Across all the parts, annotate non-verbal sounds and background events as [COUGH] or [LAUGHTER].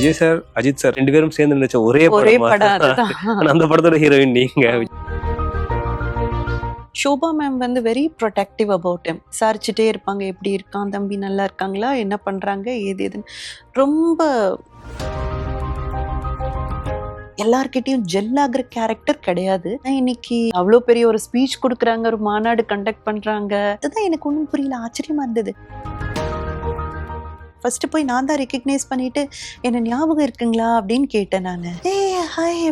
Vijay sir Ajith sir ரெண்டு பேரும் சேர்ந்து நடிச்ச ஒரே படம்? [LAUGHS] அந்த படத்தோட ஹீரோயின் நீங்க. ஷோபா மேம் வந்து வெரி ப்ரொடெக்டிவ் அபவுட் எம் விசாரிச்சுட்டே இருப்பாங்க எப்படி இருக்கான் தம்பி நல்லா இருக்காங்களா என்ன பண்றாங்க ஏது எதுன்னு ரொம்ப எல்லார்கிட்டயும் ஜெல் ஆகுற கேரக்டர் கிடையாது. இன்னைக்கு அவ்வளோ பெரிய ஒரு ஸ்பீச் கொடுக்குறாங்க ஒரு மாநாடு கண்டக்ட் பண்றாங்க. அதுதான் எனக்கு ஒன்றும் புரியல ஆச்சரியமா இருந்தது. ஃபர்ஸ்ட் போய் நான் தான் ரெக்கக்னைஸ் பண்ணிட்டு என்ன ஞாபகம் இருக்குங்களா? அப்படின்னு கேட்டேன் நான். ஏ ஹாய்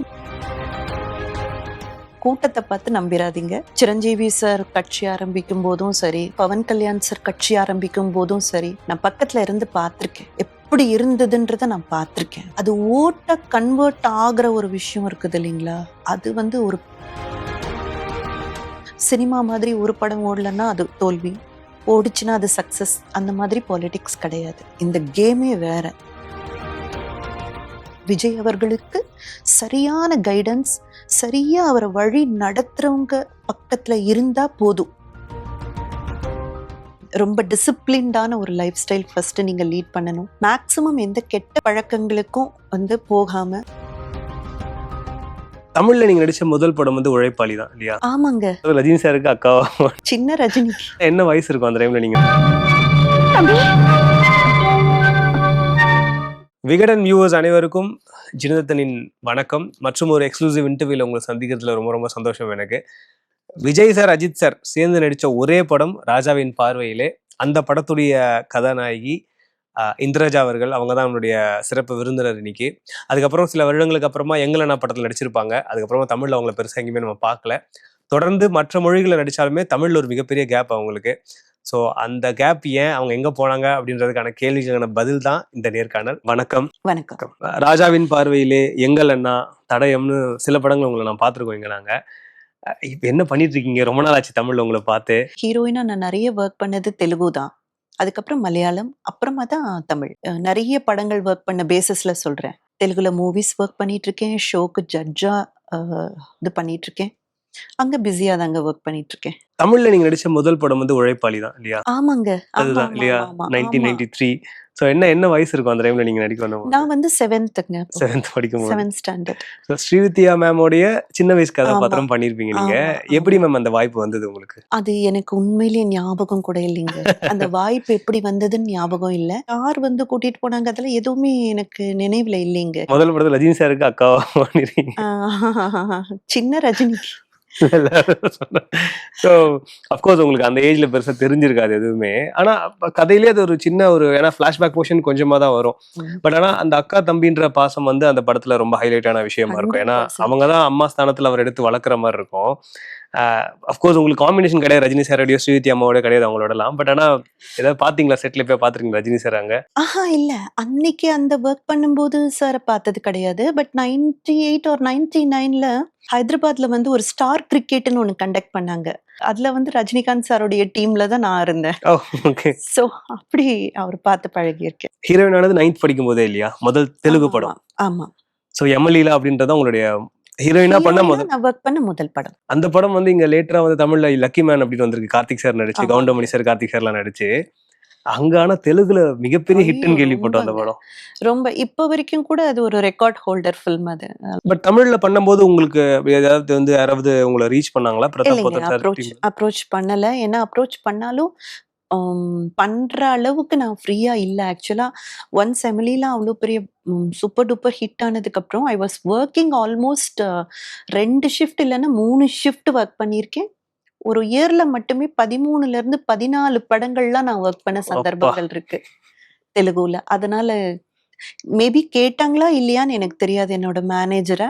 கூட்டத்தை பார்த்து நம்பிராதீங்க சிரஞ்சீவி சார் கட்சி ஆரம்பிக்கும் போதும் சரி பவன் கல்யாண் சார் கட்சி ஆரம்பிக்கும் போதும் சரி நான் பக்கத்துல இருந்து பார்த்துருக்கேன். எப்படி இருந்ததுன்றத நான் பார்த்துருக்கேன். அது ஓட்ட கன்வெர்ட் ஆகிற ஒரு விஷயம் இருக்குது இல்லைங்களா? அது வந்து ஒரு சினிமா மாதிரி ஒரு படம் ஓடலன்னா அது தோல்வி. ஓடிச்சுன்னா அது சக்ஸஸ் அந்த மாதிரி பாலிடிக்ஸ் கிடையாது. இந்த கேமே வேற. விஜய் அவர்களுக்கு சரியான கைடன்ஸ் சரியா அவரை வழி நடத்துறவங்க பக்கத்துல இருந்தா போதும். ரொம்ப டிசிப்ளின்டான ஒரு லைஃப் ஸ்டைல் ஃபர்ஸ்ட் நீங்க லீட் பண்ணணும். மேக்சிமம் எந்த கெட்ட பழக்கங்களுக்கும் வந்து போகாம தமிழ்ல நீங்க நடிச்ச முதல் படம் வந்து உழைப்பாளி தான் இல்லையா? ஆமாங்க. ரஜினி சாருக்கு அக்காவா? சின்ன ரஜினி. என்ன வயசு இருக்கும் அந்த டைம்ல நீங்க? விகடன் வியூவர்ஸ் அனைவருக்கும் ஜினதத்தனின் வணக்கம். மற்றும் ஒரு எக்ஸ்க்ளூசிவ் இன்டர்வியூல உங்களை சந்திக்கிறதுல ரொம்ப ரொம்ப சந்தோஷம் எனக்கு. விஜய் சார் அஜித் சார் சேர்ந்து நடிச்ச ஒரே படம் ராஜாவின் பார்வையிலே. அந்த படத்துடைய கதாநாயகி இந்திரஜா அவர்கள் அவங்க தான் நம்மளுடைய சிறப்பு விருந்தினர் இன்னைக்கு. அதுக்கப்புறம் சில வருடங்களுக்கு அப்புறமா எங்களனா படத்தில் நடிச்சிருப்பாங்க. அதுக்கப்புறமா தமிழ்ல அவங்கள பெருசாக எங்கேயுமே நம்ம பார்க்கல. தொடர்ந்து மற்ற மொழிகளை நடிச்சாலுமே தமிழ்ல ஒரு மிகப்பெரிய கேப் அவங்களுக்கு. ஸோ அந்த கேப் ஏன் அவங்க எங்க போனாங்க அப்படின்றதுக்கான கேள்விக்கான பதில் தான் இந்த நேர்காணல். வணக்கம். வணக்கம். ராஜாவின் பார்வையிலே எங்கள் அண்ணா தடயம்னு சில படங்கள் உங்களை நான் பார்த்துருக்கோம் இங்க நாங்க. அஹ் இப்ப என்ன பண்ணிட்டு இருக்கீங்க? ரொம்ப நாள் ஆச்சு தமிழ்ல உங்களை பார்த்து. ஹீரோயினா நான் நிறைய ஒர்க் பண்ணது தெலுங்கு தான் அதுக்கப்புறம் மலையாளம் அப்புறமா தான் தமிழ். நிறைய படங்கள் ஒர்க் பண்ண பேசிஸ்ல சொல்றேன். தெலுங்குல மூவிஸ் ஒர்க் பண்ணிட்டு இருக்கேன் ஷோக்கு ஜட்ஜா இது பண்ணிட்டு இருக்கேன் அங்க பிஸியா தாங்க ஒர்க் பண்ணிட்டு இருக்கேன் தமிழ்ல நீங்க நடிச்ச முதல் படம் வந்து உழைப்பாளி தான் இல்லையா? ஆமாங்க. ஆமா, அதுதான் இல்லையா? நைன்டீன். நைன்டி த்ரீ ஸோ என்ன என்ன வயசு இருக்கும் அந்த டைம்ல நீங்க நடிக்க வந்த நான் வந்து செவன்த்துங்க செவன்த் படிக்கும் செவன்த் ஸ்டாண்டர்ட் So, ஸ்ரீவித்யா மேமோடைய சின்ன வயசு கதாபாத்திரம் ஆமா. பண்ணிருப்பீங்க நீங்க. எப்படி மேம் அந்த வாய்ப்பு வந்தது உங்களுக்கு? அது எனக்கு உண்மையிலேயே ஞாபகம் கூட இல்லைங்க. அந்த வாய்ப்பு எப்படி வந்ததுன்னு ஞாபகம் இல்ல. யார் வந்து கூட்டிட்டு போனாங்க அதெல்லாம் எதுவுமே எனக்கு நினைவுல இல்லைங்க. முதல் படத்துல ரஜினி சாருக்கு அக்காவா [LAUGHS] பண்ணிருக்கீங்க. சின்ன ரஜினி. [LAUGHS] ஸோ அஃப்கோர்ஸ் உங்களுக்கு அந்த ஏஜ்ல பெருசா தெரிஞ்சிருக்காது எதுவுமே ஆனா கதையிலே அது ஒரு சின்ன ஒரு ஏன்னா ஃபிளாஷ்பேக் போர்ஷன் கொஞ்சமா தான் வரும். பட் ஆனா அந்த அக்கா தம்பின்ற பாசம் வந்து அந்த படத்துல ரொம்ப ஹைலைட்டான விஷயமா இருக்கும் ஏன்னா 100%. அவங்க தான் அம்மா ஸ்தானத்துல அவர் எடுத்து வளர்க்குற மாதிரி இருக்கும் அஃப்கோர்ஸ் உங்களுக்கு காம்பினேஷன் கிடையாது. ரஜினி சாரோடய ஸ்ரீவித்யா அம்மாவோட கிடையாது அவங்களோடலாம். பட் ஆனா ஏதாவது பாத்தீங்களா? செட்ல போய் பாத்துருக்கீங்களா ரஜினி சார் அங்க? ஆஹா இல்ல. அன்னைக்கு அந்த ஒர்க் பண்ணும்போது சாரை பார்த்தது கிடையாது. பட் நைன்டி எயிட் ஒரு நைன்டி நைன்ல ஹைதராபாத்ல வந்து ஒரு ஸ்டார் கிரிக்கெட்னு ஒன்று கண்டக்ட் பண்ணாங்க. அதுல வந்து ரஜினிகாந்த் சாரோடைய டீம்ல தான் நான் இருந்தேன். ஓகே ஸோ அப்படி அவர் பார்த்து பழகியிருக்கேன் ஹீரோயின் ஆனது நைன்த் படிக்கும் போதே இல்லையா? முதல் தெலுங்கு படம். ஆமா. ஸோ எம்எல்ஏலா அப்படின்றத உங்களுடைய ஹீரோயினா பண்ண முதல் ஒர்க் பண்ண முதல் படம். அந்த படம் வந்து இங்க லேட்டரா வந்து தமிழ்ல லக்கி மேன் அப்படின்னு வந்திருக்கு. கார்த்திக் சார் நடிச்சு. கவுண்டமணி சார் கார்த்திக் சார்லாம் நடிச்சு. அங்க ஆனா தெலுங்குல மிகப்பெரிய ஹிட்னு கேள்விப்பட்டோம் அந்த. படம். ரொம்ப இப்போ வரைக்கும் கூட அது ஒரு ரெக்கார்ட் ஹோல்டர் ஃபில்ம் அது. பட் தமிழ்ல பண்ணும்போது உங்களுக்கு ஏதாவது வந்து யாராவது உங்களை ரீச் பண்ணாங்களா? பிரதாப் சார் அப்ரோச் பண்ணல. ஏன்னா அப்ரோச் பண்ணாலும் பண்ற அளவுக்கு நான் ஃப்ரீயா இல்லை. ஆக்சுவலா ஒன்ஸ் எமிலிலாம் அவ்வளோ பெரிய சூப்பர் டூப்பர் ஹிட் ஆனதுக்கு அப்புறம் ஐ வாஸ் ஒர்க்கிங் ஆல்மோஸ்ட் ரெண்டு ஷிஃப்ட் இல்லைன்னா மூணு ஷிஃப்ட் ஒர்க் பண்ணியிருக்கேன். ஒரு இயர்ல மட்டுமே பதிமூணுல இருந்து பதினாலு படங்கள்லாம் நான் ஒர்க் பண்ண சந்தர்ப்பங்கள் இருக்கு தெலுங்குல அதனால மேபி கேட்டாங்களா இல்லையான்னு எனக்கு தெரியாது என்னோட மேனேஜரை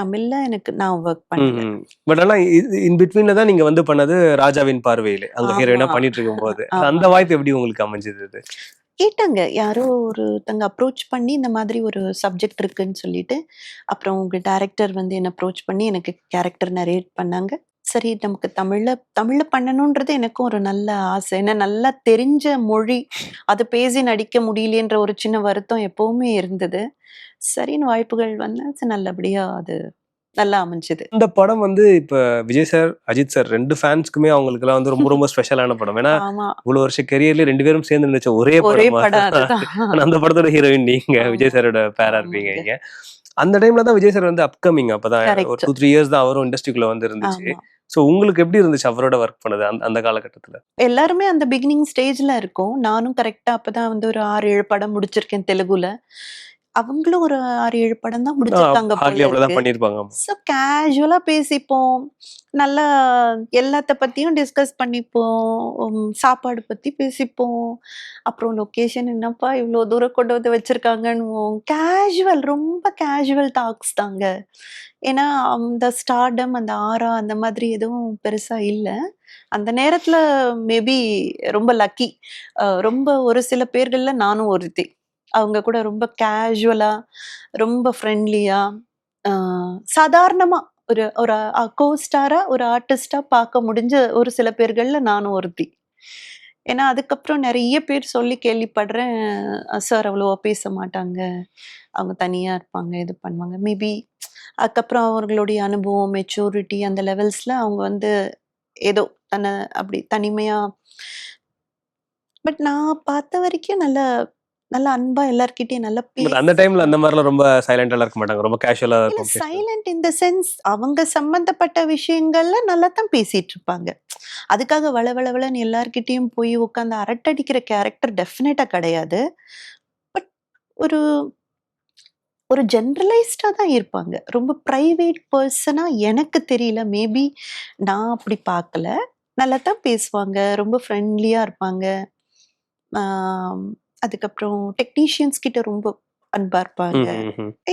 தமிழ்ல எனக்கு நான் ஒர்க் பண்ணல. பட் ஆனா இன் பிட்வீன்ல தான் நீங்க வந்து பண்ணது ராஜாவின் பார்வையிலே. அங்க. ஹீரோயினா பண்ணிட்டு இருக்கும் போது. அந்த வாய்ப்பு எப்படி உங்களுக்கு அமைஞ்சது கேட்டாங்க. யாரோ ஒருத்தங்க அப்ரோச் பண்ணி இந்த மாதிரி ஒரு சப்ஜெக்ட் இருக்குன்னு சொல்லிட்டு அப்புறம் உங்க டைரக்டர் வந்து என்ன அப்ரோச் பண்ணி எனக்கு கேரக்டர் நரேட் பண்ணாங்க. சரி நமக்கு தமிழ்ல தமிழ்ல பண்ணணுன்றது எனக்கும் ஒரு நல்ல ஆசை. ஏன்னா நல்லா தெரிஞ்ச மொழி அது பேசி நடிக்க முடியலன்ற ஒரு சின்ன வருத்தம் எப்பவுமே இருந்தது. சரின்னு வாய்ப்புகள் வந்து நல்லபடியா அது நல்லா அமைஞ்சது. இந்த படம் வந்து இப்ப விஜய் சார் அஜித் சார் ரெண்டு ஃபேன்ஸ்க்குமே அவங்களுக்கு எல்லாம் வந்து ரொம்ப ரொம்ப ஸ்பெஷலான படம். ஏன்னா இவ்வளவு வருஷம் கெரியர்ல ரெண்டு பேரும் சேர்ந்து நினைச்ச ஒரே படம்? அந்த படத்தோட ஹீரோயின் நீங்க. விஜய் சாரோட பேரா இருப்பீங்க. நீங்க. அந்த டைம்ல தான் விஜய் சார் வந்து அப்கமிங் அப்பதான். ஒரு டூ த்ரீ இயர்ஸ் தான் அவரும் இண்டஸ்ட்ரிக்குள்ள வந்து இருந்துச்சு சோ உங்களுக்கு எப்படி இருந்துச்சு அவரோட ஒர்க் பண்ணது அந்த அந்த காலகட்டத்துல? எல்லாருமே அந்த பிகினிங் ஸ்டேஜ்ல இருக்கும். நானும் கரெக்டா அப்பதான் வந்து ஒரு ஆறு ஏழு படம் முடிச்சிருக்கேன் தெலுங்குல. அவங்களும் ஒரு ஆறு ஏழு படம் தான் முடிச்சிருக்காங்க ஸோ கேஷுவலா பேசிப்போம். நல்லா எல்லாத்த பத்தியும் டிஸ்கஸ் பண்ணிப்போம். சாப்பாடு பத்தி பேசிப்போம். அப்புறம் லொகேஷன் என்னப்பா? இவ்வளோ தூரம் கொண்டு வந்து வச்சிருக்காங்கன்னு கேஷுவல் ரொம்ப கேஷுவல் டாக்ஸ் தாங்க. ஏன்னா அந்த ஸ்டார்டம் அந்த ஆரா அந்த மாதிரி எதுவும் பெருசா இல்லை. அந்த நேரத்துல மேபி ரொம்ப லக்கி ரொம்ப ஒரு சில பேர்கள்ல நானும் ஒருத்தி. அவங்க கூட ரொம்ப கேஷுவலாக ரொம்ப ஃப்ரெண்ட்லியா சாதாரணமாக ஒரு ஒரு கோஸ்டாரா ஒரு ஆர்டிஸ்டாக பார்க்க முடிஞ்ச ஒரு சில பேர்களில் நானும் ஒருத்தி. ஏன்னா அதுக்கப்புறம் நிறைய பேர் சொல்லி கேள்விப்படுறேன் சார் அவ்வளோவா பேச மாட்டாங்க. அவங்க தனியாக இருப்பாங்க இது பண்ணுவாங்க. மேபி அதுக்கப்புறம் அவர்களுடைய அனுபவம் மெச்சூரிட்டி அந்த லெவல்ஸில் அவங்க வந்து ஏதோ தன்னை அப்படி தனிமையாக பட் நான் பார்த்த வரைக்கும் நல்ல நல்ல அன்பா எல்லார்கிட்டயும் நல்லா அந்த டைம்ல அந்த மாதிரிலாம் ரொம்ப சைலண்டா இருக்க மாட்டாங்க. ரொம்ப கேஷுவலா இருக்கும். சைலண்ட் இன் த சென்ஸ் அவங்க சம்பந்தப்பட்ட விஷயங்கள்ல நல்லா தான் பேசிட்டு இருப்பாங்க. அதுக்காக வள வள வளன்னு எல்லார்கிட்டயும் போய் உட்காந்து அரட்டடிக்கிற கேரக்டர் டெஃபினட்டா கிடையாது. பட் ஒரு ஒரு ஜென்ரலைஸ்டா தான் இருப்பாங்க. ரொம்ப ப்ரைவேட் பர்சனா எனக்கு தெரியல. மேபி நான் அப்படி பார்க்கல நல்லா தான் பேசுவாங்க. ரொம்ப ஃப்ரெண்ட்லியா இருப்பாங்க. ஆம், அதுக்கப்புறம் டெக்னீஷியன்ஸ் கிட்ட ரொம்ப அன்பா இருப்பாங்க.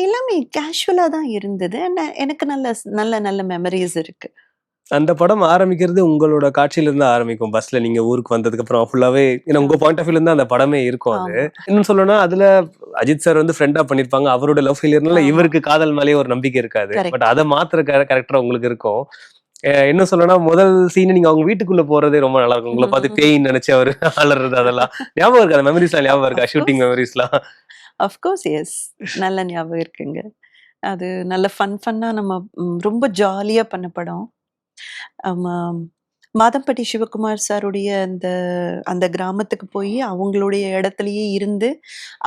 எல்லாமே கேஷுவலா தான் இருந்தது எனக்கு நல்ல நல்ல நல்ல மெமரிஸ் இருக்கு அந்த படம் ஆரம்பிக்கிறது உங்களோட காட்சியில இருந்து ஆரம்பிக்கும் பஸ்ல நீங்க ஊருக்கு வந்ததுக்கு அப்புறம் ஃபுல்லாவே ஏன்னா உங்க பாயிண்ட் ஆஃப் வியூல இருந்து அந்த படமே இருக்கும் அது. இன்னும் சொல்லணும்னா அதுல அஜித் சார் வந்து ஃப்ரெண்டா பண்ணிருப்பாங்க அவரோட லவ் ஃபெயிலியர்னால. இவருக்கு காதல் மேலேயே ஒரு நம்பிக்கை இருக்காது. பட் அதை மாத்துற கேரக்டர் உங்களுக்கு இருக்கும் என்ன சொல்லணும்னா முதல் சீன் நீங்க அவங்க வீட்டுக்குள்ள போறதே ரொம்ப நல்லா இருக்கும் உங்களை பார்த்து. பேயின்னு நினைச்சு அவர் அலறது அதெல்லாம். ஞாபகம் இருக்கா? அந்த மெமரிஸ்லாம் ஞாபகம் இருக்கா? ஷூட்டிங். மெமரிஸ்லாம் அஃப்கோர்ஸ் எஸ் நல்ல ஞாபகம் இருக்குங்க. அது நல்ல ஃபன் ஃபன்னா நம்ம ரொம்ப ஜாலியா பண்ண படம். ஆமா, மாதம்பட்டி சிவகுமார் சாருடைய அந்த அந்த கிராமத்துக்கு போய் அவங்களுடைய இடத்துலயே இருந்து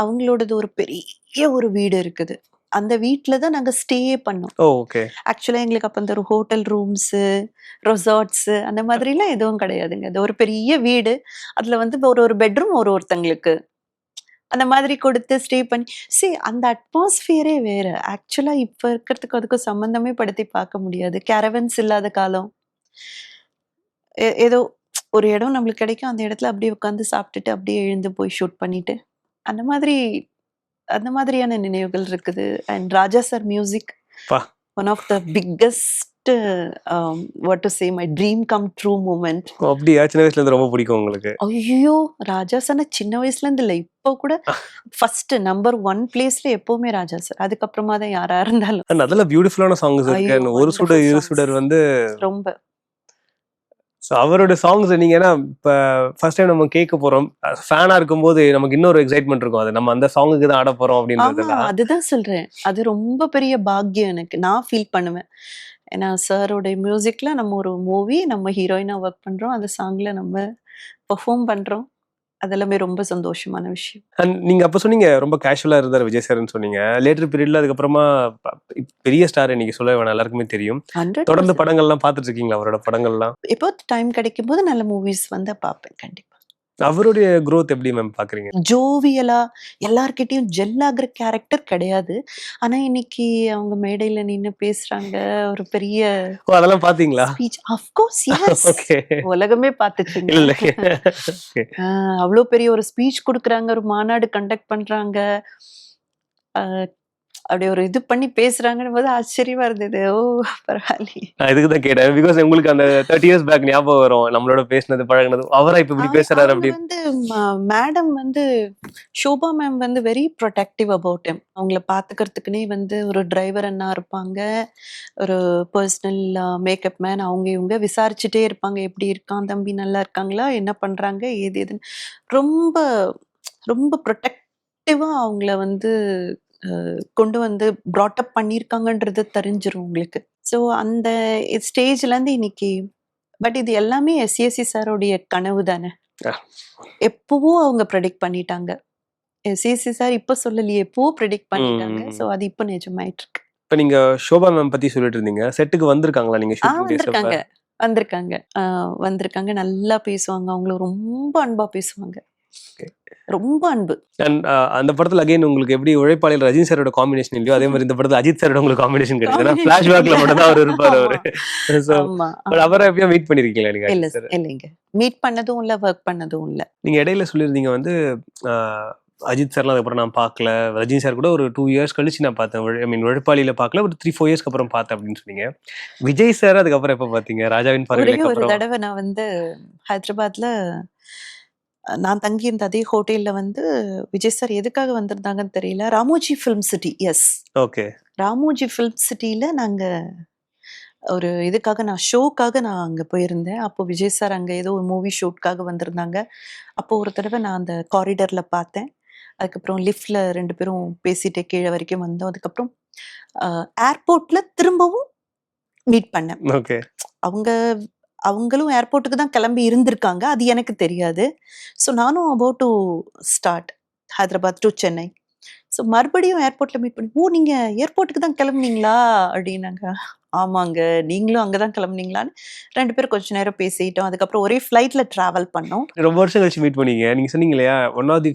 அவங்களோடது ஒரு பெரிய ஒரு வீடு இருக்குது. அந்த வீட்டில் தான் நாங்கள் ஸ்டே பண்ணோம். ஓகே ஆக்சுவலாக எங்களுக்கு அப்போ அந்த ஒரு ஹோட்டல் ரூம்ஸு ரெசார்ட்ஸு அந்த மாதிரிலாம் எதுவும் கிடையாதுங்க. அது ஒரு பெரிய வீடு. அதில் வந்து ஒரு ஒரு பெட்ரூம் ஒரு ஒருத்தங்களுக்கு. அந்த மாதிரி கொடுத்து ஸ்டே பண்ணி see அந்த அட்மாஸ்பியரே வேற. ஆக்சுவலாக இப்போ இருக்கிறதுக்கு அதுக்கும் சம்மந்தமே படுத்தி பார்க்க முடியாது. கேரவன்ஸ் இல்லாத காலம். ஏதோ ஒரு இடம் நம்மளுக்கு கிடைக்கும். அந்த இடத்துல அப்படியே உட்காந்து சாப்பிட்டுட்டு அப்படியே எழுந்து போய் ஷூட் பண்ணிட்டு அந்த மாதிரி அந்த மாதிரியான நினைவுகள் இருக்குது. And Raja sir music. One of the biggest what to say my dream come true moment அப்படியா? சின்ன வயசுல இருந்து ரொம்ப பிடிக்கும் உங்களுக்கு. ஐயோ ராஜா சார் சின்ன வயசுல இருந்து இல்லை. இப்போ கூட ஃபர்ஸ்ட் நம்பர் ஒன் பிளேஸ்ல எப்பவுமே ராஜா சார் அதுக்கப்புறமா தான் யாரா இருந்தாலும். அதுல பியூட்டிஃபுல்லான சாங்ஸ் இருக்கு. ஒரு சுடர் இரு. சுடர் வந்து ரொம்ப. So, அவரோட சாங்ஸ் நீங்க ஏன்னா இப்ப ஃபர்ஸ்ட் டைம் நம்ம கேட்க போறோம். ஃபேனா இருக்கும்போது நமக்கு இன்னொரு எக்ஸைட்மெண்ட் இருக்கும். அது நம்ம அந்த சாங்குக்கு தான் ஆட போறோம் ஆமா அப்படின்றதுலாம் அதுதான் சொல்றேன். அது ரொம்ப பெரிய பாக்கியம் எனக்கு. நான் ஃபீல் பண்ணுவேன். ஏன்னா சாரோட மியூசிக்ல நம்ம ஒரு மூவி நம்ம ஹீரோயினா ஒர்க் பண்றோம். அந்த சாங்ல நம்ம பெர்ஃபார்ம் பண்றோம். அதெல்லாமே ரொம்ப சந்தோஷமான விஷயம். அண்ட் நீங்க அப்ப சொன்னீங்க ரொம்ப கேஷுவலா இருந்தார் விஜய் சார்னு சொன்னீங்க லேட்டர் பீரியட்ல அதுக்கப்புறமா பெரிய ஸ்டார் இன்னைக்கு சொல்ல வேணாம் எல்லாருக்குமே தெரியும். தொடர்ந்து படங்கள்லாம் பார்த்துட்டு இருக்கீங்களா அவரோட படங்கள்லாம்? எப்போ டைம் கிடைக்கும் போது நல்ல மூவிஸ் வந்தா பார்ப்பேன் கண்டிப்பா. அவருடைய growth எப்படி மேம் பாக்குறீங்க? ஜோவியலா எல்லார்கிட்டயும் ஜெல் ஆகுற கேரக்டர் கிடையாது. ஆனா இன்னைக்கு அவங்க மேடையில நின்னு பேசுறாங்க ஒரு பெரிய அதெல்லாம் பாத்தீங்களா? ஸ்பீச் அஃப்கோர்ஸ் எஸ் ஓகே உலகமே பார்த்துச்சுங்க இல்ல [LAUGHS] Okay. ஆஹ் அவ்வளோ பெரிய ஒரு ஸ்பீச் கொடுக்குறாங்க ஒரு மாநாடு கண்டக்ட் பண்றாங்க. அப்படி ஒரு இது பண்ணி பேசுறாங்கன்னு போது ஆச்சரியமா இருந்தது. ஓ பரவாயில்லையே. நான் இதுக்கு தான் கேட்டேன். பிகாஸ் உங்களுக்கு அந்த தேர்ட்டி இயர்ஸ் பேக் ஞாபகம் வரும். நம்மளோட பேசினது பழகுனது. அவரா இப்ப இப்படி பேசுறாரு அப்படி? வந்து மேடம் வந்து ஷோபா மேம் வந்து வெரி ப்ரொடெக்டிவ் அபவுட் him. அவங்கள பாத்துக்கிறதுக்குனே வந்து ஒரு டிரைவர் அண்ணா இருப்பாங்க. ஒரு பர்சனல் மேக்கப் மேன் அவங்க இவங்க விசாரிச்சுட்டே இருப்பாங்க. எப்படி இருக்கான் தம்பி நல்லா இருக்காங்களா? என்ன பண்றாங்க? ஏது ஏதுன்னு. ரொம்ப ரொம்ப ப்ரொடெக்டிவா அவங்கள வந்து கொண்டு வந்து up பண்ணியிருக்காங்கன்றது தெரிஞ்சிரும் உங்களுக்கு. ஸோ அந்த ஸ்டேஜ்லேருந்து இன்னைக்கு பட் இது எல்லாமே எஸ்எஸ்சி சாரோடைய கனவு தானே. ஆ. எப்பவோ அவங்க ப்ரெடிக்ட் பண்ணிட்டாங்க. எஸ்எஸ்சி சார் இப்ப சொல்லலையே, எப்பவோ ப்ரெடிக்ட் பண்ணிட்டாங்க. ஸோ அது இப்ப நிஜமாயிட்டு இருக்கு. இப்ப நீங்க ஷோபா மேம் பத்தி சொல்லிட்டு இருந்தீங்க. செட்டுக்கு வந்திருக்காங்களா நீங்க? வந்திருக்காங்க. வந்திருக்காங்க. வந்திருக்காங்க. நல்லா பேசுவாங்க. அவங்களும் ரொம்ப அன்பா பேசுவாங்க. ரொம்ப அன்பு. அண்ட் அ அந்த படத்துல அகைன் உங்களுக்கு எப்படி உழைப்பாளியில் ரஜினி சாரோட காம்பினேஷன் இல்லையோ, அதே மாரி இந்த படத்துல அஜித் சாரோட உங்களுக்கு காம்பினேஷன் கிடைக்குது. ஃபிளாஷ்பேக்ல மட்டும் தான் அவரு இருப்பாரு அவரு. [LAUGHS] அவர எப்பயும் மீட் பண்ணியிருக்கீங்களா நீங்க இல்ல? இல்லைங்க. மீட் பண்ணதும் இல்ல, ஒர்க் பண்ணதும் இல்ல. நீங்க இடையில சொல்லியிருந்தீங்க வந்து அ அஜித் சார்லாம் அதுக்கப்புறம் நான் பார்க்கல. ரஜினி சார் கூட ஒரு 2 இயர்ஸ் கழிச்சு நான் பார்த்தேன். ஐ மீன் உழைப்பாளியில பார்க்கல. ஒரு 3, 4 இயர்ஸ்க்கு அப்புறம் பார்த்தேன் அப்படின்னு சொன்னீங்க. விஜய் சார் அதுக்கப்புறம் எப்ப பார்த்தீங்க? ராஜாவின் பார்வையிலக்கு ஒரு? தடவ நான் வந்து ஹைதராபாத்ல நான் தங்கியிருந்த அதே ஹோட்டல்ல வந்து விஜய் சார் எதுக்காக வந்திருந்தாங்கன்னு தெரியல. Ramoji film city yes. Okay. Ramoji film சிட்டில நாங்க ஒரு இதுக்காக நான் ஷோக்காக நான் அங்க போயிருந்தேன். அப்போ விஜய் சார் அங்க ஏதோ ஒரு மூவி ஷூட்காக வந்திருந்தாங்க. அப்போ ஒரு தடவ நான் அந்த காரிடார்ல பார்த்தேன். அதுக்கப்புறம் லிஃப்ட்ல 2 பேரும் பேசிட்டே கீழ வரைக்கும் வந்தோம். அதுக்கப்புறம் அ ஏர்போர்ட்ல திரும்பவும் மீட் பண்ணேன். ஓகே. அவங்க அவங்களும் ஏர்போர்ட்டுக்கு தான் கிளம்பி இருந்திருக்காங்க. அது எனக்கு தெரியாது. ஸோ நானும் about to start Hyderabad to Chennai. So மறுபடியும் ஏர்போர்ட்ல மீட் பண்ணி, "ஓ! நீங்க ஏர்போர்ட்டுக்கு தான் கிளம்புனீங்களா?" அப்படின்னாங்க. "ஆமாங்க. நீங்களும் அங்க தான் கிளம்புனீங்களான்னு?" 2 பேரும் கொஞ்ச நேரம் பேசிட்டோம். அதுக்கப்புறம் ஒரே ஃப்ளைட்ல டிராவல் பண்ணோம். ரொம்ப வருஷம் கழிச்சு மீட் பண்ணீங்க. நீங்க சொன்னீங்க இல்லையா? One of the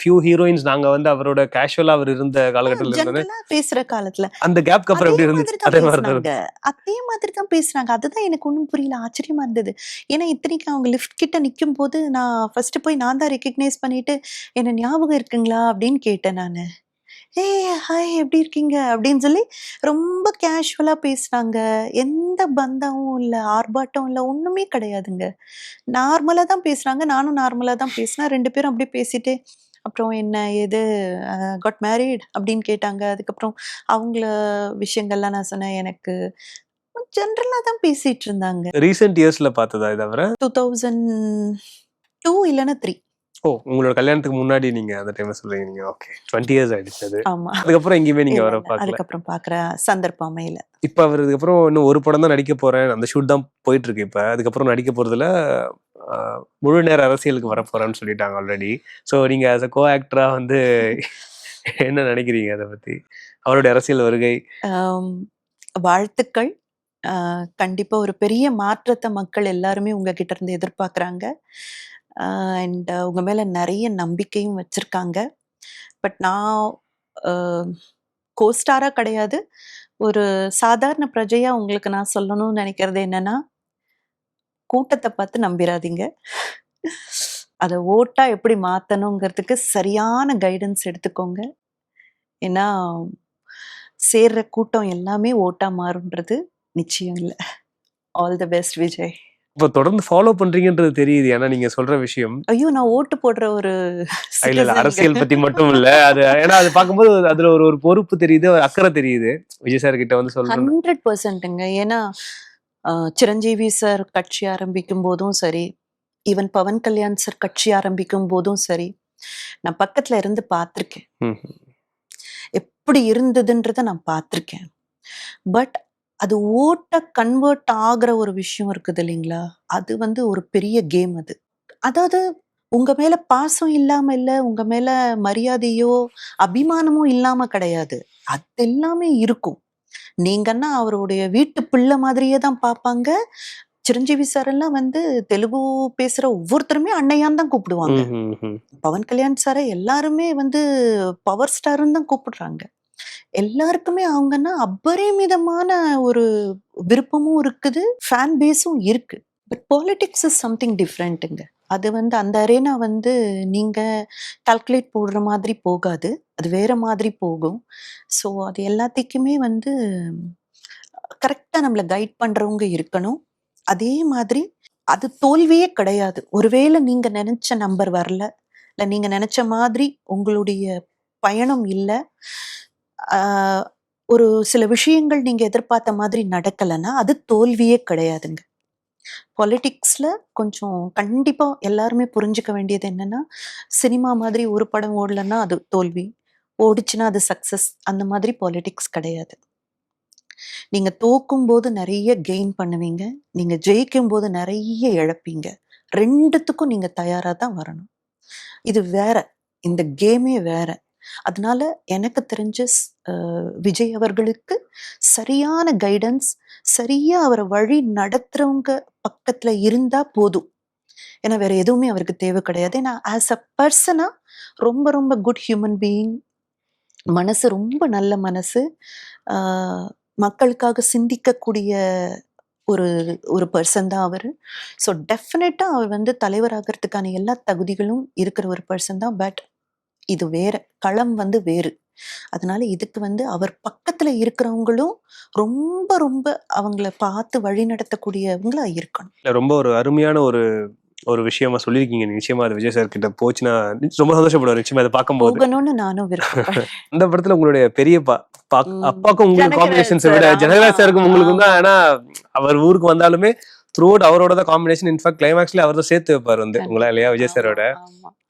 few heroines நாங்க வந்து அவரோட கேஷுவலா அவர் இருந்த காலகட்டத்துல பேசுற காலத்துல. அந்த கேப்க்கு அப்புறம் எப்படி மாதிரி இருந்துச்சு? அதே. இருந்துச்சு. அதே மாதிரி தான் பேசுனாங்க. அதுதான் எனக்கு ஒண்ணும் புரியல. ஆச்சரியமா இருந்தது. ஏன்னா இத்தனைக்கும் அவங்க லிஃப்ட் கிட்ட நிக்கும்போது நான் ஃபர்ஸ்ட் போய் நான் தான் ரெகக்னைஸ் பண்ணிட்டு, "என்ன ஞாபகம் இருக்குங்களா?" அப்படின்னு கேட்டேன் நானு. "ஏய் ஹாய் எப்படி இருக்கீங்க?" அப்படின்னு சொல்லி ரொம்ப கேஷுவலா பேசுனாங்க. எந்த பந்தமும் இல்ல, ஆர்ப்பாட்டம் இல்ல, ஒண்ணுமே கிடையாதுங்க. நார்மலா தான் பேசுனாங்க. நானும் நார்மலா தான் பேசினேன். 2 பேரும் அப்படியே பேசிட்டே, அப்புறம் என்ன அ காட் மேரிட் அப்படின்னு கேட்டாங்க. அதுக்கப்புறம் அவங்கள விஷயங்கள்லாம் நான் சொன்னேன். எனக்கு ஜெனரலா தான் பேசிட்டு இருந்தாங்க. ரீசென்ட் இயர்ஸ்ல பார்த்ததா இத அவர? 2002 இல்லன்னா 3. ஓ! உங்களோட கல்யாணத்துக்கு முன்னாடி நீங்க அந்த டைம்ல சொல்றீங்க நீங்க. ஓகே. 20 இயர்ஸ் ஆயிடுச்சு அது. ஆமா. அதுக்கப்புறம் எங்கேயுமே நீங்க இல்ல. பார்க்கல. அதுக்கப்புறம் பார்க்குற சந்தர்ப்பம் அமையல. இப்ப அவரு இதுக்கப்புறம் இன்னும் ஒரு படம் தான் நடிக்க போறேன். அந்த ஷூட் தான் போயிட்டு இருக்கு இப்ப. அதுக்கப்புறம் நடிக்க போறதில்ல. அ முழு நேர அரசியலுக்கு வரப்போறேன்னு சொல்லிட்டாங்க ஆல்ரெடி. ஸோ நீங்க ஆஸ் அ கோ ஆக்டரா வந்து [LAUGHS] என்ன நினைக்கிறீங்க அத பத்தி? அவருடைய அரசியல் வருகை? வாழ்த்துக்கள். கண்டிப்பா ஒரு பெரிய மாற்றத்த மக்கள் எல்லாருமே உங்ககிட்ட இருந்து எதிர்பார்க்குறாங்க. அண்ட் உங்கள் மேலே நிறைய நம்பிக்கையும் வச்சுருக்காங்க பட் நான் கோஸ்டாராக கிடையாது. ஒரு சாதாரண பிரஜையாக உங்களுக்கு நான் சொல்லணும்னு நினைக்கிறது என்னென்னா கூட்டத்தை பார்த்து நம்பிடாதீங்க அதை ஓட்டாக எப்படி மாற்றணுங்கிறதுக்கு சரியான கைடன்ஸ் எடுத்துக்கோங்க. ஏன்னா, சேர்ற கூட்டம் எல்லாமே ஓட்டாக மாறும்ன்றது நிச்சயம் இல்லை ஆல் தி பெஸ்ட் விஜய். இப்ப தொடர்ந்து ஃபாலோ பண்றீங்கன்றது தெரியுது. ஏன்னா நீங்க சொல்ற விஷயம். ஐயோ! நான் ஓட்டு போடுற ஒரு இல்ல, இல்ல. அரசியல் பத்தி மட்டும் இல்ல. அது ஏன்னா அது பார்க்கும்போது அதுல ஒரு ஒரு பொறுப்பு தெரியுது. ஒரு அக்கறை தெரியுது. விஜய் சார் கிட்ட வந்து சொல்றேன். 100%ங்க. ஏன்னா, அ சிரஞ்சீவி சார் கட்சி ஆரம்பிக்கும் போதும் சரி, ஈவன் பவன் கல்யாண் சார் கட்சி ஆரம்பிக்கும் போதும் சரி, நான் பக்கத்துல இருந்து பார்த்துருக்கேன். எப்படி இருந்ததுன்றத நான் பார்த்துருக்கேன். பட் அது ஓட்டா கன்வெர்ட் ஆகுற ஒரு விஷயம் இருக்குது இல்லைங்களா? அது வந்து ஒரு பெரிய கேம் அது. அதாவது உங்க மேல பாசம் இல்லாம இல்ல, உங்க மேல மரியாதையோ, அபிமானமோ இல்லாம கிடையாது. அது எல்லாமே இருக்கும். நீங்கன்னா அவருடைய வீட்டு பிள்ளை மாதிரியே தான் பார்ப்பாங்க. சிரஞ்சீவி சார் எல்லாம் வந்து தெலுங்கு பேசுற ஒவ்வொருத்தருமே அண்ணையான்னு தான் கூப்பிடுவாங்க. பவன் கல்யாண் சார எல்லாருமே வந்து பவர் ஸ்டார்ன்னு தான் கூப்பிடுறாங்க. எல்லாருக்குமே அவங்கன்னா அபரிமிதமான ஒரு விருப்பமும் இருக்குது. ஃபேன் பேஸும் இருக்கு. பட் பாலிடிக்ஸ் இஸ் சம்திங் டிஃப்ரெண்ட்டுங்க அது வந்து அந்த அரேனா வந்து நீங்கள் கால்குலேட் போடுற மாதிரி போகாது. அது வேற மாதிரி போகும். ஸோ அது எல்லாத்துக்குமே வந்து கரெக்டாக நம்மள கைட் பண்ணுறவங்க இருக்கணும். அதே மாதிரி அது தோல்வியே கிடையாது. ஒருவேளை நீங்கள் நினச்ச நம்பர் வரல, இல்லை நீங்கள் நினச்ச மாதிரி உங்களுடைய பயணம் இல்லை ஒரு சில விஷயங்கள் நீங்கள் எதிர்பார்த்த மாதிரி நடக்கலன்னா, அது தோல்வியே கிடையாதுங்க. பாலிட்டிக்ஸில் கொஞ்சம் கண்டிப்பாக எல்லாருமே புரிஞ்சுக்க வேண்டியது என்னன்னா, சினிமா மாதிரி ஒரு படம் ஓடலன்னா அது தோல்வி. ஓடிச்சுன்னா அது சக்சஸ் அந்த மாதிரி பாலிட்டிக்ஸ் கிடையாது. நீங்கள் தோக்கும் போது நிறைய கெயின் பண்ணுவீங்க. நீங்கள் ஜெயிக்கும் போது நிறைய இழப்பீங்க. ரெண்டுத்துக்கும் நீங்கள் தயாராக தான் வரணும். இது வேற. இந்த கேமே வேற. அதனால எனக்கு தெரிஞ்ச விஜய் அவர்களுக்கு சரியான கைடன்ஸ் சரியா அவரை வழி நடத்துறவங்க பக்கத்துல இருந்தா போதும். ஏன்னா வேற எதுவுமே அவருக்கு தேவை கிடையாது. ஏன்னா ஆஸ் அ பர்சனா ரொம்ப ரொம்ப குட் ஹியூமன் பீயிங் மனசு ரொம்ப நல்ல மனசு. ஆஹ் மக்களுக்காக சிந்திக்கக்கூடிய ஒரு ஒரு பர்சன் தான் அவர். ஸோ டெஃபினட்டாக அவர் வந்து தலைவராகிறதுக்கான எல்லா தகுதிகளும் இருக்கிற ஒரு பர்சன் தான். பட் இது வேற களம் வந்து வேறு. அதனால இதுக்கு வந்து அவர் பக்கத்துல இருக்கிறவங்களும் ரொம்ப ரொம்ப அவங்கள பார்த்து வழி நடத்தக்கூடியவங்களா இருக்கணும். இல்ல ரொம்ப ஒரு அருமையான ஒரு ஒரு விஷயமா சொல்லியிருக்கீங்க. நிச்சயமா அது விஜய் சார் கிட்ட போச்சுன்னா ரொம்ப சந்தோஷப்படுவார் நிச்சயமா அதை பார்க்கும்போது. போகணும்னு நானும் அந்த [LAUGHS] படத்துல உங்களுடைய பெரியப்பா. அப்பாக்கும் உங்களுக்கு காம்பினேஷன்ஸை விட ஆமா, ஜனகராஜ் சாருக்கும் உங்களுக்கு. தான். ஆனா அவர் ஊருக்கு வந்தாலுமே த்ரூ அவுட் அவரோட தான் காம்பினேஷன் இன்ஃபேக்ட் கிளைமேக்ஸ்ல அவர் தான் சேர்த்து வைப்பார் வந்து. உங்களா இல்லையா? விஜய் சாரோட.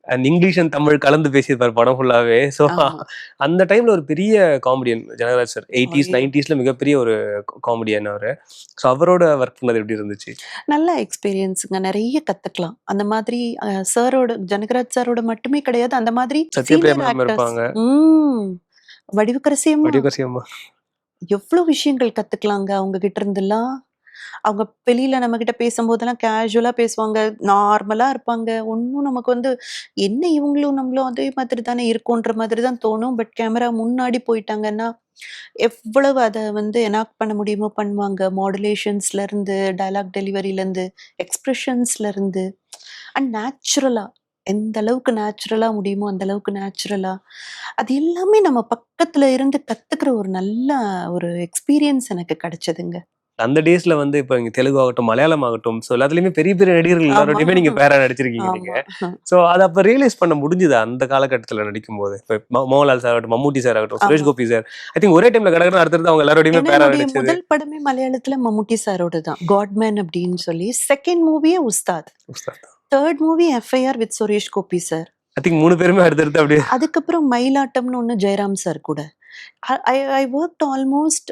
அண்ட் இங்கிலீஷ் அண்ட் தமிழ் கலந்து பேசியிருப்பார் படம் ஃபுல்லாவே ஸோ. அந்த டைம்ல ஒரு பெரிய காமெடியன் ஜனகராஜ் சார் எயிட்டிஸ். நைன்டிஸ்ல மிகப்பெரிய ஒரு காமெடியன் அவரு. ஸோ அவரோட ஒர்க் பண்ணது எப்படி இருந்துச்சு? நல்ல எக்ஸ்பீரியன்ஸுங்க நிறைய கத்துக்கலாம். அந்த மாதிரி சாரோட ஜனகராஜ் சாரோட மட்டுமே கிடையாது. அந்த மாதிரி சத்யபிரியா. இருப்பாங்க. ம். வடிவுக்கரசியம்மா. வடிவகசியம்மா எவ்வளவு விஷயங்கள் கத்துக்கலாங்க. அவங்க கிட்ட இருந்தெல்லாம் அவங்க வெளியில நம்ம கிட்ட பேசும்போதெல்லாம் கேஷுவலா பேசுவாங்க. நார்மலா இருப்பாங்க. ஒன்றும் நமக்கு வந்து என்ன இவங்களும் நம்மளும் அதே மாதிரி தானே இருக்கோன்ற மாதிரி தான் தோணும். பட் கேமரா முன்னாடி போயிட்டாங்கன்னா எவ்வளவு அதை வந்து எனாக்ட் பண்ண முடியுமோ பண்ணுவாங்க. மாடுலேஷன்ஸ்ல இருந்து டைலாக் டெலிவரியில இருந்து எக்ஸ்பிரஷன்ஸ்ல இருந்து. அண்ட் நேச்சுரலா எந்த அளவுக்கு நேச்சுரலா முடியுமோ அந்த அளவுக்கு நேச்சுரலா அது எல்லாமே நம்ம பக்கத்துல இருந்து கத்துக்கிற ஒரு நல்ல ஒரு எக்ஸ்பீரியன்ஸ் எனக்கு கிடைச்சதுங்க. அந்த டேஸ்ல வந்து இப்போ இங்க தெலுங்கு ஆகட்டும் மலையாளம் ஆகட்டும் ஸோ எல்லாத்துலயுமே பெரிய பெரிய நடிகர்கள் எல்லாரோடையுமே நீங்க பேரா நடிச்சிருக்கீங்க நீங்க. ஸோ அதை அப்ப ரியலைஸ் பண்ண முடிஞ்சுதா அந்த காலகட்டத்துல நடிக்கும் போது இப்போ மோகன்லால் சார் ஆகட்டும் மம்முட்டி சார் ஆகட்டும் Suresh. Gopi sir I think ஒரே டைம்ல கடற்கரை அடுத்தது அவங்க எல்லாரோடையுமே பேரா நடிச்சது. முதல் படமே மலையாளத்துல மம்முட்டி சாரோட தான் காட்மேன் அப்படின்னு சொல்லி second மூவியே Ustaad. Third movie FIR with Suresh Gopi sir I think மூணு பேருமே அடுத்தடுத்து அப்படியே அதுக்கப்புறம் மயிலாட்டம்னு ஒன்று ஜெயராம் சார் கூட. I I work almost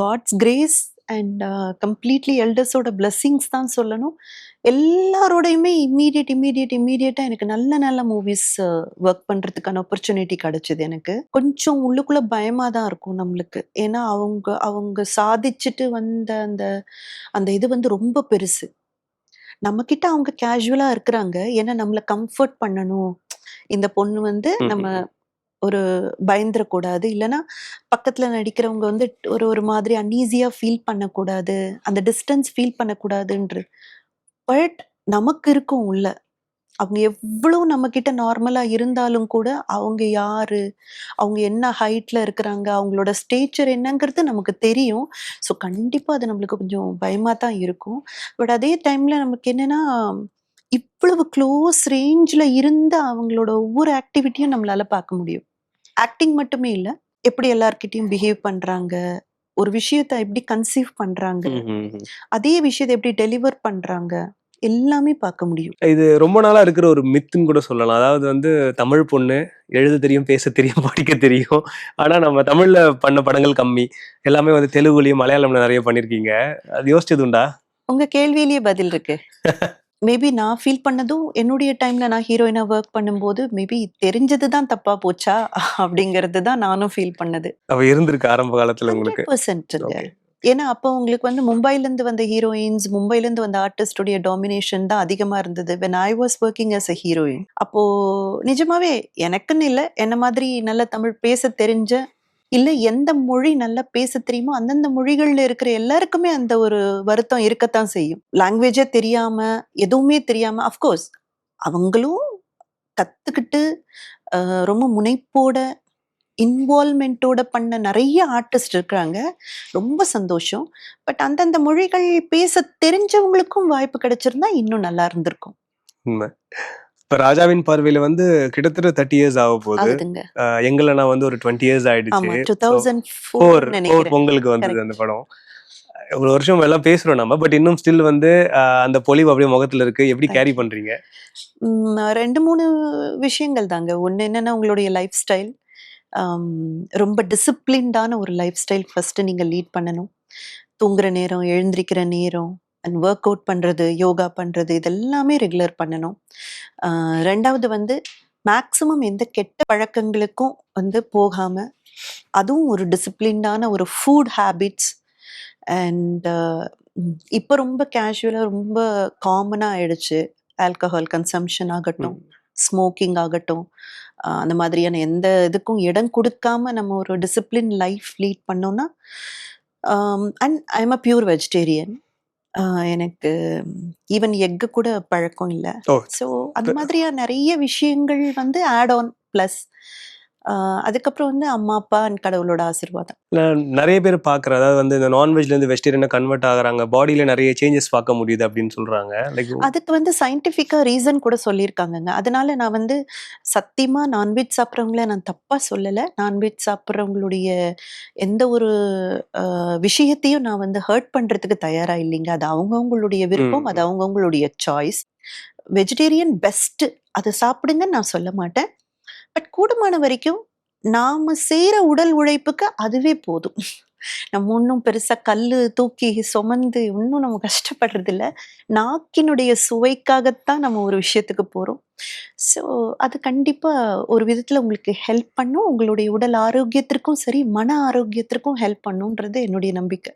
God's grace and completely எல்டர்ஸோட blessings தான் சொல்லணும். எல்லாரோடையுமே இம்மீடியட் இம்மீடியட் இம்மீடியட்டாக எனக்கு நல்ல நல்ல மூவிஸ் ஒர்க் uh, பண்ணுறதுக்கான ஆப்பர்ச்சுனிட்டி கிடச்சிது எனக்கு. கொஞ்சம் உள்ளுக்குள்ளே பயமாக தான் இருக்கும் நம்மளுக்கு. ஏன்னா அவங்க அவங்க சாதிச்சுட்டு வந்த அந்த அந்த இது வந்து ரொம்ப பெருசு. நம்மக்கிட்ட அவங்க கேஷுவலாக இருக்கிறாங்க. ஏன்னா நம்மளை கம்ஃபர்ட் பண்ணணும். இந்த பொண்ணு வந்து நம்ம ஒரு பயந்துடக்கூடாது இல்லைன்னா பக்கத்தில் நடிக்கிறவங்க வந்து ஒரு ஒரு மாதிரி அன்ஈஸியாக ஃபீல் பண்ணக்கூடாது. அந்த டிஸ்டன்ஸ் ஃபீல் பண்ணக்கூடாதுன்ற பட் நமக்கு இருக்கும் உள்ள. அவங்க எவ்வளோ நம்மக்கிட்ட நார்மலாக இருந்தாலும் கூட அவங்க யார்? அவங்க என்ன ஹைட்டில் இருக்கிறாங்க? அவங்களோட ஸ்டேச்சர் என்னங்கிறது நமக்கு தெரியும். ஸோ கண்டிப்பாக அது நம்மளுக்கு கொஞ்சம் பயமாக தான் இருக்கும். பட் அதே டைமில் நமக்கு என்னென்னா இவ்வளவு க்ளோஸ் ரேஞ்சில் இருந்த அவங்களோட ஒவ்வொரு ஆக்டிவிட்டியும் நம்மளால பார்க்க முடியும். ஆக்டிங் மட்டுமே இல்லை எப்படி எல்லார்கிட்டயும் பிஹேவ் பண்றாங்க ஒரு விஷயத்த எப்படி கன்சீவ் பண்றாங்க. அதே விஷயத்தை எப்படி டெலிவர் பண்றாங்க எல்லாமே பார்க்க முடியும். இது ரொம்ப நாளா இருக்கிற ஒரு மித்துன்னு கூட சொல்லலாம். அதாவது வந்து தமிழ் பொண்ணு எழுத தெரியும் பேச தெரியும் படிக்க தெரியும். ஆனா நம்ம தமிழ்ல பண்ண படங்கள் கம்மி. எல்லாமே வந்து தெலுங்குலயும் மலையாளம்ல நிறைய பண்ணிருக்கீங்க. அது யோசிச்சது உண்டா? உங்க கேள்வியிலேயே பதில் இருக்கு. [LAUGHS] மேபி நான் ஃபீல் பண்ணதும் என்னுடைய டைம்ல நான் ஹீரோயினா ஒர்க் பண்ணும்போது மேபி தெரிஞ்சது தான் தப்பா போச்சா? அப்படிங்கிறது தான் நானும் ஃபீல் பண்ணது. அவ இருந்திருக்கு ஆரம்ப காலத்துல உங்களுக்கு. ஏன்னா அப்போ உங்களுக்கு வந்து மும்பைல இருந்து வந்த ஹீரோயின்ஸ் மும்பைல இருந்து வந்த ஆர்டிஸ்டுடைய டாமினேஷன் தான் அதிகமா இருந்தது. When I was working as a heroine அப்போ நிஜமாவே எனக்குன்னு இல்லை. என்ன மாதிரி நல்ல தமிழ் பேச தெரிஞ்ச இல்ல எந்த மொழி நல்லா பேச தெரியுமோ அந்தந்த மொழிகள்ல இருக்கிற எல்லாருக்குமே அந்த ஒரு வருத்தம் இருக்கத்தான் செய்யும். லாங்குவேஜே தெரியாம எதுவுமே தெரியாம அஃப்கோர்ஸ் அவங்களும் கத்துக்கிட்டு ரொம்ப முனைப்போட இன்வால்மெண்ட்டோட பண்ண நிறைய ஆர்டிஸ்ட் இருக்கிறாங்க. ரொம்ப சந்தோஷம். பட் அந்தந்த மொழிகள் பேச தெரிஞ்சவங்களுக்கும் வாய்ப்பு கிடைச்சிருந்தா இன்னும் நல்லா இருந்திருக்கும். இப்ப ராஜாவின் பார்வையில வந்து கிட்டத்தட்ட தேர்ட்டி இயர்ஸ் ஆக போகுது. எங்களை நான் வந்து ஒரு டுவெண்ட்டி இயர்ஸ் ஆயிடுச்சு. பொங்கலுக்கு வந்தது. அந்த படம். ஒரு வருஷம் எல்லாம் பேசுறோம் நம்ம பட் இன்னும் ஸ்டில் வந்து அந்த பொலிவு அப்படியே முகத்துல இருக்கு. எப்படி கேரி. பண்றீங்க? ரெண்டு மூணு விஷயங்கள் தாங்க. ஒன்று என்னன்னா உங்களுடைய லைஃப் ஸ்டைல் ரொம்ப டிசிப்ளின்டான ஒரு லைஃப் ஸ்டைல் ஃபஸ்ட்டு நீங்கள் லீட் பண்ணணும். தூங்குற நேரம் எழுந்திரிக்கிற நேரம் அண்ட் ஒர்க் அவுட் பண்ணுறது யோகா பண்ணுறது இதெல்லாமே ரெகுலர் பண்ணணும். ரெண்டாவது வந்து மேக்ஸிமம் எந்த கெட்ட பழக்கங்களுக்கும் வந்து போகாமல் அதுவும் ஒரு டிசிப்ளின்டான ஒரு ஃபுட் ஹேபிட்ஸ் அண்ட் இப்போ ரொம்ப கேஷுவலாக ரொம்ப காமனாக ஆயிடுச்சு. ஆல்கஹால் கன்சம்ஷன் ஆகட்டும் ஸ்மோக்கிங் ஆகட்டும் அந்த மாதிரியான எந்த இதுக்கும் இடம் கொடுக்காம நம்ம ஒரு டிசிப்ளின் லைஃப் லீட் பண்ணோம்னா and I am a pure vegetarian எனக்கு ஈவன் எக்கு கூட பழக்கம் இல்லை. ஸோ அந்த மாதிரியா நிறைய விஷயங்கள் வந்து ஆட் ஆன் ப்ளஸ் அதுக்கப்புறம் வந்து அம்மா அப்பா அண்ட் கடவுளோட ஆசீர்வாதம். நிறைய பேர் பார்க்குற அதாவது வந்து இந்த நான்வெஜ்ல இருந்து வெஜிடேரியனை கன்வெர்ட் ஆகுறாங்க பாடியில நிறைய சேஞ்சஸ் பார்க்க முடியுது அப்படின்னு சொல்றாங்க. அதுக்கு வந்து சயின்டிஃபிக்காக ரீசன் கூட சொல்லியிருக்காங்கங்க. அதனால நான் வந்து சத்தியமா நான்வெஜ் சாப்பிட்றவங்கள நான் தப்பாக சொல்லலை. நான்வெஜ் சாப்பிட்றவங்களுடைய எந்த ஒரு விஷயத்தையும் நான் வந்து ஹர்ட் பண்ணுறதுக்கு தயாராக இல்லைங்க. அது அவங்கவுங்களுடைய விருப்பம். அது அவங்கவுங்களுடைய சாய்ஸ் வெஜிடேரியன் பெஸ்ட்டு அதை சாப்பிடுங்கன்னு நான் சொல்ல மாட்டேன். பட் கூடுமான வரைக்கும் நாம செய்கிற உடல் உழைப்புக்கு அதுவே போதும். நம்ம ஒன்றும் பெருசாக கல் தூக்கி சுமந்து இன்னும் நம்ம கஷ்டப்படுறது இல்ல நாக்கினுடைய சுவைக்காகத்தான் நம்ம ஒரு விஷயத்துக்கு போகிறோம் ஸோ அது கண்டிப்பாக ஒரு விதத்தில் உங்களுக்கு ஹெல்ப் பண்ணும். உங்களுடைய உடல் ஆரோக்கியத்திற்கும் சரி மன ஆரோக்கியத்திற்கும் ஹெல்ப் பண்ணுன்றது என்னுடைய நம்பிக்கை.